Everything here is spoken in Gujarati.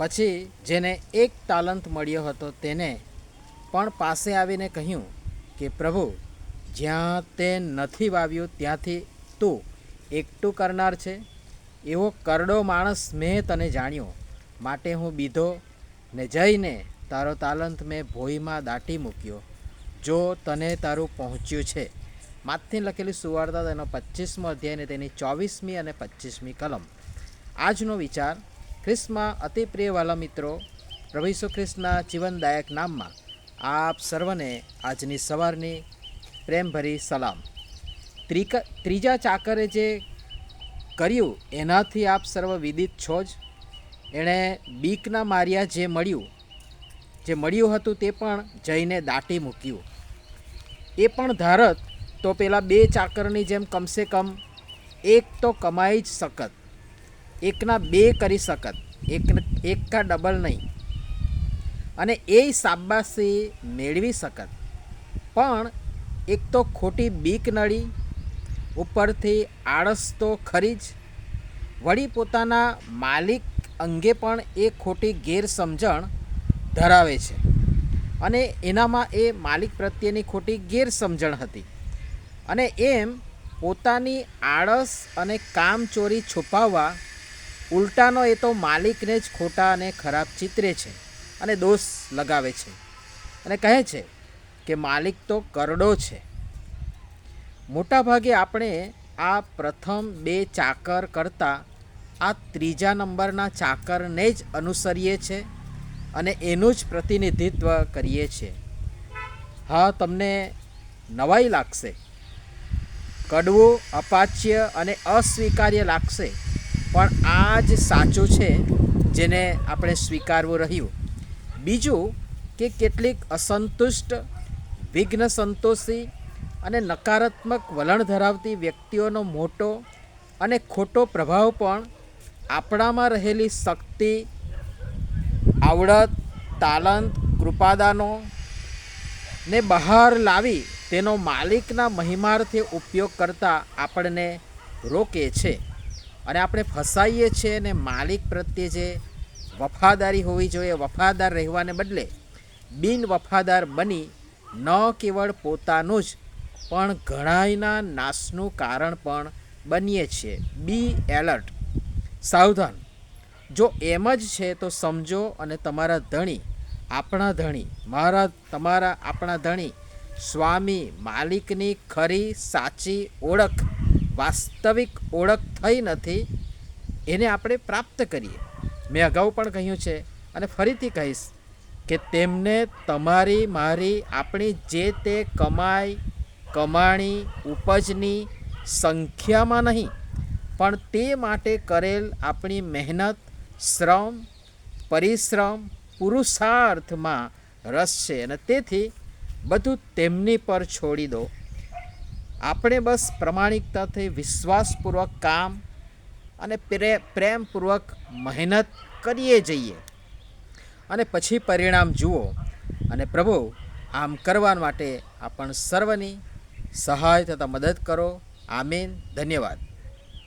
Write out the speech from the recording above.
પછી જેને એક તાલંત મળ્યો હતો તેને પણ પાસે આવીને કહ્યું કે, પ્રભુ, જ્યાં તે નથી વાવ્યું ત્યાંથી તું એકટું કરનાર છે. એવો કરડો માણસ મેં તને જાણ્યો. માટે હું બીધો ને જઈને તારો તાલંત મેં ભોઈમાં દાટી મૂક્યો. જો તને તારું પહોંચ્યું છે. માથથી લખેલી સુવાર્તા તેનો પચીસમો અધ્યાય ને તેની ચોવીસમી અને પચીસમી કલમ. આજનો વિચાર ખ્રિસ્તમાં અતિ પ્રિય વાલા મિત્રો, પ્રભુ ઈસુ ખ્રિસ્તના જીવનદાયક નામમાં આપ સર્વને આજની સવારની પ્રેમભરી સલામ. ત્રિક, ત્રીજા ચાકરે જે કર્યું, એનાથી આપ સર્વ વિદિત છો જ. એણે બીકના માર્યા જે મળ્યું જે મળ્યું હતું તે પણ જઈને દાટી મૂક્યું. એ પણ ધારત, તો પેલા બે ચાકરની જેમ કમસે કમ એક તો કમાઈ જ શકત. એકના બે કરી શકત. એક એક કા ડબલ નહીં. અને એ શાબાશી મેળવી શકત. પણ એક તો ખોટી બીક નળી, ઉપરથી આળસ તો ખરી જ. વળી પોતાના માલિક અંગે પણ એ ખોટી ગેરસમજણ ધરાવે છે. અને એનામાં એ માલિક પ્રત્યેની ખોટી ગેરસમજણ હતી. અને એમ પોતાની આળસ અને કામચોરી છુપાવવા ઉલટાનો એ તો માલિકને જ ખોટા અને ખરાબ ચિતરે છે અને દોષ લગાવે છે. અને કહે છે કે માલિક તો કરડો છે. મોટાભાગે આપણે આ પ્રથમ બે ચાકર કરતાં આ ત્રીજા નંબરના ચાકરને જ અનુસરીએ છીએ અને એનું જ પ્રતિનિધિત્વ કરીએ છીએ હા, તમને નવાઈ લાગશે. કડવું, અપાચ્ય અને અસ્વીકાર્ય લાગશે. પણ આ જ સાચું છે જેને આપણે સ્વીકારવું રહ્યું. બીજું કે કેટલીક અસંતુષ્ટ, વિઘ્ન સંતોષી અને નકારાત્મક વલણ ધરાવતી વ્યક્તિઓનો મોટો અને ખોટો પ્રભાવ પણ આપણામાં રહેલી શક્તિ, આવડત, તાલંત, કૃપાદાનો ને બહાર લાવી તેનો માલિકના મહિમાર્થે ઉપયોગ કરતા આપણને રોકે છે. અને આપણે ફસાઈએ છીએ અને માલિક પ્રત્યે જે વફાદારી હોવી જોઈએ, વફાદાર રહેવાને બદલે બિન વફાદાર બની ન કેવળ પોતાનું જ, પણ ઘણાયના નાશનું કારણ પણ બનીએ છીએ. બી એલર્ટ સાવધાન. જો એમ જ છે તો સમજો અને તમારા ધણી, આપણા ધણી, મારા, તમારા આપણા ધણી, સ્વામી માલિકની ખરી સાચી ઓળખ વાસ્તવિક ઓળખ થઈ નથી, એને આપણે પ્રાપ્ત કરીએ. મેં અગાઉ પણ કહ્યું છે અને ફરીથી કહીશ કે તેમને તમારી, મારી, આપણી જે તે કમાઈ, કમાણી, ઉપજની સંખ્યામાં નહીં, પણ તે માટે કરેલ આપણી મહેનત, શ્રમ, પરિશ્રમ, પુરુષાર્થમાં રસ છે અને તેથી બધું તેમની પર છોડી દો. આપણે બસ પ્રમાણિકતાથી વિશ્વાસપૂર્વક કામ અને પ્રે, પ્રેમપૂર્વક મહેનત કરીએ જઈએ. અને પછી પરિણામ જુઓ. અને પ્રભુ, આમ કરવા માટે આપણ સર્વની સહાય તથા મદદ કરો. આમીન. ધન્યવાદ.